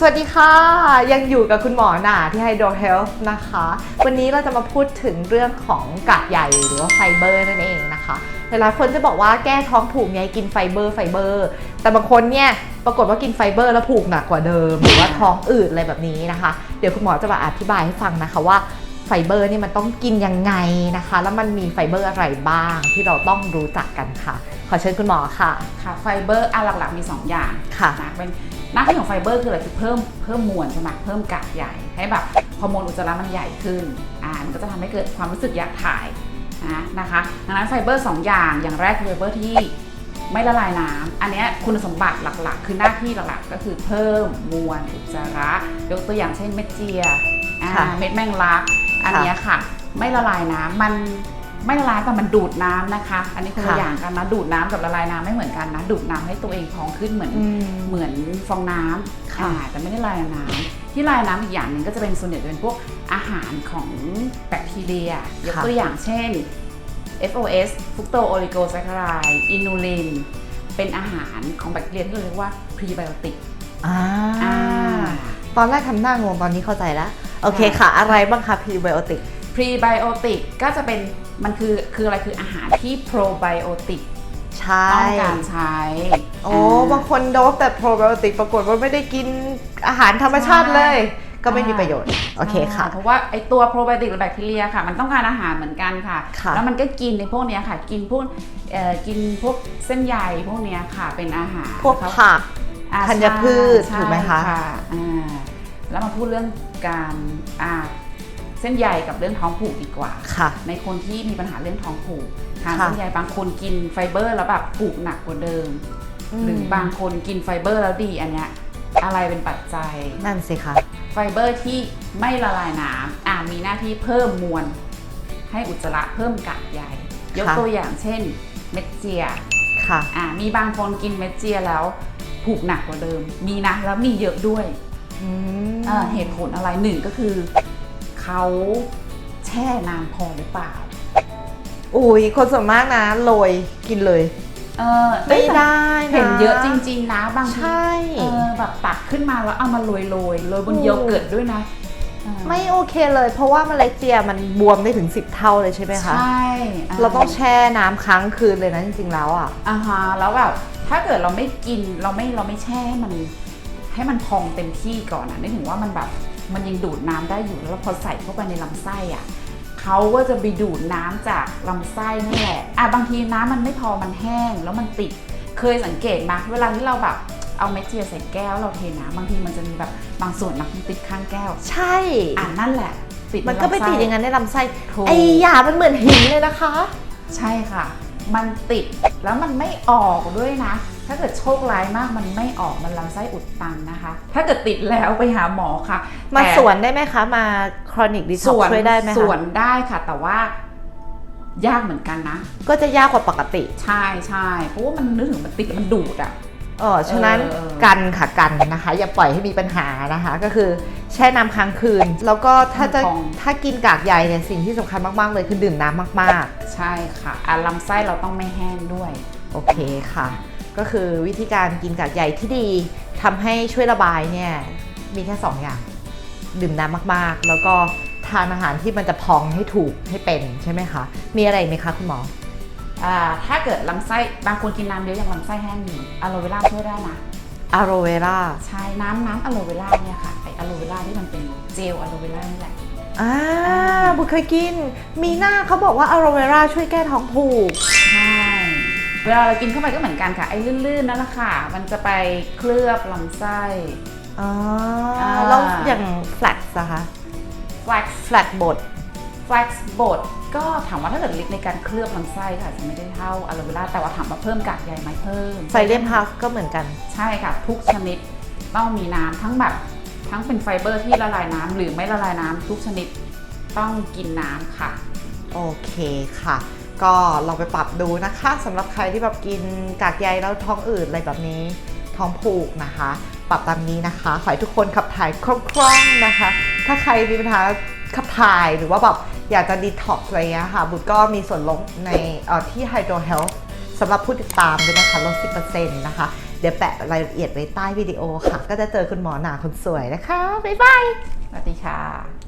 สวัสดีค่ะ ยังอยู่กับคุณหมอหนาที่ Hydro Health นะคะ วันนี้เราจะมาพูดถึงเรื่องของกากใยหรือว่าไฟเบอร์นั่นเองนะคะ หลายๆคนจะบอกว่าแก้ท้องผูกไงกินไฟเบอร์ไฟเบอร์ แต่บางคนเนี่ยปรากฏว่ากินไฟเบอร์แล้วผูกหนักกว่าเดิม หรือว่าท้องอืดอะไรแบบนี้นะคะ เดี๋ยวคุณหมอจะมาอธิบายให้ฟังนะคะว่าไฟเบอร์นี่มันต้องกินยังไงนะคะ แล้วมันมีไฟเบอร์อะไรบ้างที่เราต้องรู้จักกันค่ะ ขอเชิญคุณหมอค่ะ ค่ะไฟเบอร์อะหลักๆมี 2 อย่างค่ะนะเป็นหน้าที่ของไฟเบอร์คืออะไรคือเพิ่มเพิ่มมวลใช่ไหมเพิ่มกากใหญ่ ให้แบบฮอร์โมนอุจจาระมันใหญ่ขึ้นอ่ามันก็จะทำให้เกิดความรู้สึกอยากถ่ายนะนะคะดังนั้นไฟเบอร์ 2 อย่างอย่างแรกคือไฟเบอร์ที่ไม่ละลายน้ำอันเนี้ยคุณสมบัติหลักๆ คือหน้าที่หลักๆ ก็คือเพิ่มมวลอุจจาระ ยกตัวอย่างเช่นเม็ดเจียอ่าค่ะเม็ดแมงลัก อันเนี้ยค่ะ ไม่ละลายน้ำมัน ไม่ละลายแต่มันดูดน้ำนะคะ อันนี้คนละค่ะอย่างกันนะดูดน้ำกับละลายน้ำไม่เหมือนกันนะ ดูดน้ำให้ตัวเองพองขึ้นเหมือนอืมเหมือนฟองน้ำค่ะอ่าแต่ไม่ได้ละลายน้ำที่ละลายน้ำอีกอย่างหนึ่งก็จะเป็นส่วนใหญ่จะเป็นพวกอาหารของแบคทีเรียยกตัวอย่างเช่น FOS ฟุกโตโอลิโกแซคคารายอินูลิน เป็นอาหารของแบคทีเรียที่เราเรียกว่าพรีไบโอติกอ่าอ่าตอนแรกทำหน้างงตอนนี้เข้าใจแล้ว โอเคค่ะ อะไรบ้างคะพรีไบโอติกพรีไบโอติกก็จะเป็น มันคือคืออะไรคืออาหารที่โปรไบโอติกใช่ ต้องการใช้โอ้บางคนโดบแต่โปรไบโอติกปรากฏว่าไม่ได้กินอาหารธรรมชาติเลย ก็ไม่มีประโยชน์ โอเคค่ะ เพราะว่าไอตัวโปรไบโอติกหรือแบคทีเรียค่ะ มันต้องการอาหารเหมือนกันค่ะค่ะแล้วมันก็กินในพวกเนี้ยค่ะ กินพวกเอ่อกินพวกเส้นใยพวกเนี้ยค่ะ เป็นอาหาร พวกเขาผักอ่าธัญพืชใช่ถูกไหมคะใช่อ่าแล้วมาพูดเรื่องการอ่า เส้นใยกับเรื่องท้องผูกดีกว่า ค่ะ ในคนที่มีปัญหาเรื่องท้องผูกทานค่ะ เส้นใยบางคนกินไฟเบอร์แล้วแบบผูกหนักกว่าเดิม หรือบางคนกินไฟเบอร์แล้วดีอันเนี้ยอะไรเป็นปัจจัย นั่นสิคะไฟเบอร์ที่ไม่ละลายน้ำอ่ามีหน้าที่เพิ่มมวลให้อุจจาระเพิ่มกากใยยกค่ะตัวอย่างเช่นเม็ดเจียค่ะ อ่ามีบางคนกินเม็ดเจียแล้วผูกหนักกว่าเดิม มีนะแล้วมีเยอะด้วย อืมเอ่อเหตุผลอะไรหนึ่งก็คือ เขาแช่นานพอหรือเปล่า อุ้ยคนส่วนมากนะโรยกินเลย เออไม่ได้นะเห็นเยอะจริง ๆ นะบางทีใช่ เออแบบตักขึ้นมาแล้วเอามาโรยโรยๆโรยบนถูกโยเกิร์ตด้วยนะเออไม่โอเคเลย เพราะว่าเมล็ดเจียมันบวมได้ถึง 10 เท่าเลยใช่ไหมคะใช่าเราต้องแช่น้ำค้างคืนเลยนะจริงๆแล้วอะ อ่าฮะแล้วแบบถ้าเกิดเราไม่กินเราไม่เราไม่แช่ให้มัน ให้มันพองเต็มที่ก่อนอะนึกถึงว่ามันแบบ มันยังดูดน้ำได้อยู่แล้วพอใส่เข้าไปในลำไส้อะเขาก็จะไปดูดน้ำจากลำไส้นั่นแหละอะบางทีน้ำมันไม่พอมันแห้งแล้วมันติดเคยสังเกตไหมเวลาที่เราแบบเอาเม็ดเจียใส่แก้วเราเทน้ำบางทีมันจะมีแบบบางส่วนนะมันติดข้างแก้ว ใช่อ่านั่นแหละติดมันก็ไปใลำส้ติดอย่างนั้นในลำไส้ถูกไอ้หยามันเหมือนหินเลยนะคะ ใช่ค่ะ มันติดแล้วมันไม่ออกด้วยนะ ถ้าเกิดโชคร้ายมากมันไม่ออกมันลำไส้อุดตันนะคะ ถ้าเกิดติดแล้วไปหาหมอค่ะมาแต่สวนได้ไหมคะ มาครอนิกดิท็สอกวนช่วยได้ไหมสคะวนได้ค่ะแต่ว่ายากเหมือนกันนะ ก็จะยากกว่าปกติ ใช่ใช่เพราะว่ามันนึกถึงมันติดแล้วมันดูดอะ เออฉะนั้นเออ กันค่ะกันนะคะ อย่าปล่อยให้มีปัญหานะคะ ก็คือแช่น้ำค้างคืน แล้วก็ถ้าจะถ้ากินกากใยเนี่ยสิ่งที่สำคัญมากๆเลยคือดื่มน้ำมากใช่ค่ะอะลำไส้เราต้องไม่แห้งด้วยๆโอเคค่ะ ก็คือวิธีการกินกากใยที่ดีทำให้ช่วยระบายเนี่ยมีแค่ 2 อย่าง ดื่มน้ำมากๆ แล้วก็ทานอาหารที่มันจะพองให้ถูกให้เป็นใช่ไหมคะ มีอะไรอีกไหมคะคุณหมออ่า ถ้าเกิดลำไส้บางคนกินน้ำเยอะอย่างลำไส้แห้งอยู่อะโลเวล่าช่วยได้นะอะโรเวราใช่น้ำน้ำอะโลเวล่าเนี่ยค่ะไออะโลเวล่าที่มันเป็นเจลอะโลเวล่านี่แหละอ่าบุญเคยกิน มีหน้าเขาบอกว่าอะโรเวราช่วยแก้ท้องผูกใช่เวลาเรากินเข้าไปก็เหมือนกันค่ะไอ้ลื่นๆนั่นแหละค่ะ มันจะไปเคลือบลำไส้อ๋ออ่าแล้วอย่างแฟลกซ์อะคะ flax แฟลกบด flax บดก็ถามว่าถ้าเกิดลิปในการเคลือบลำไส้ค่ะจะไม่ได้เท่าอะโลเวล่าแต่ว่าถามว่าเพิ่มกากใยไหมเพิ่มไซเลมพัฟก็เหมือนกัน ใช่ค่ะ ทุกชนิดต้องมีน้ำทั้งแบบทั้งเป็นไฟเบอร์ที่ละลายน้ำหรือไม่ละลายน้ำทุกชนิดต้องกินน้ำค่ะ โอเคค่ะ ก็ลองไปปรับดูนะคะสำหรับใครที่แบบกินกากใยแล้วท้องอืดอะไรแบบนี้ท้องผูกนะคะ ปรับตามนี้นะคะ ขอให้ทุกคนขับถ่ายคล่องๆนะคะ ถ้าใครมีปัญหาขับถ่ายหรือว่าแบบ อยากจะดีท็อกซ์อะไรเงี้ยค่ะบุตรก็มีส่วนลดในที่ Hydro Health สำหรับผู้ติดตามด้วยนะคะลด 10%นะคะ เดี๋ยวแปะรายละเอียดไว้ใต้วิดีโอค่ะ ก็จะเจอคุณหมอหนาคนสวยนะคะ บ๊ายบาย สวัสดีค่ะ